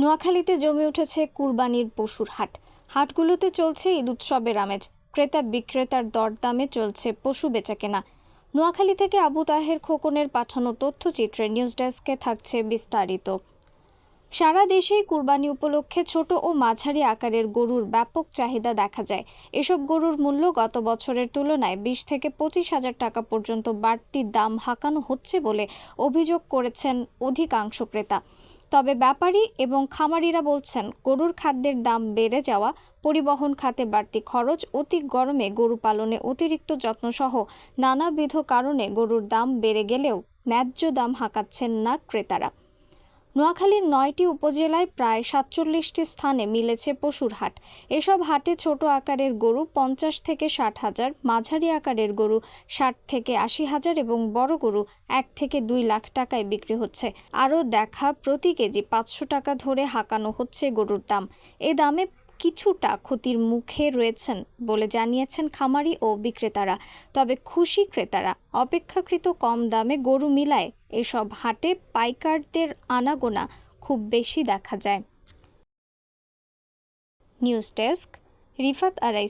নোয়াখালীতে জমে উঠেছে কুরবানির পশুর হাট। হাটগুলোতে চলছে ঈদ উৎসবের আমেজ। ক্রেতা বিক্রেতার দরদামে চলছে পশু বেচাকেনা। নোয়াখালী থেকে আবু তাহের খোকনের পাঠানো তথ্যচিত্রে নিউজ ডেস্কে থাকছে বিস্তারিত। সারা দেশেই কুরবানি উপলক্ষে ছোট ও মাঝারি আকারের গরুর ব্যাপক চাহিদা দেখা যায়। এসব গরুর মূল্য গত বছরের তুলনায় বিশ থেকে পঁচিশ হাজার টাকা পর্যন্ত বাড়তি দাম হাঁকানো হচ্ছে বলে অভিযোগ করেছেন অধিকাংশ ক্রেতা। তবে ব্যাপারী এবং খামারিরা বলছেন, গরুর খাদ্যের দাম বেড়ে যাওয়া, পরিবহন খাতে বাড়তি খরচ, অতি গরমে গরু পালনে অতিরিক্ত যত্নসহ নানাবিধ কারণে গরুর দাম বেড়ে গেলেও ন্যায্য দাম হাঁকাচ্ছেন না ক্রেতারা। নোয়াখালীর নয়টি উপজেলায় প্রায় সাতচল্লিশটি স্থানে মিলেছে পশুর হাট। এসব হাটে ছোট আকারের গরু পঞ্চাশ থেকে ষাট হাজার, মাঝারি আকারের গরু ষাট থেকে আশি হাজার এবং বড় গরু এক থেকে দুই লাখ টাকায় বিক্রি হচ্ছে। আরও দেখা, প্রতি কেজি পাঁচশো টাকা ধরে হাঁকানো হচ্ছে গরুর দাম। এ দামে কিছুটা ক্ষতির মুখে রয়েছেন বলে জানিয়েছেন খামারি ও বিক্রেতারা। তবে খুশি ক্রেতারা অপেক্ষাকৃত কম দামে গরু মিলায় এসব হাটে পাইকারদের আনাগোনা খুব বেশি দেখা যায়। News desk, Rifat আরাইস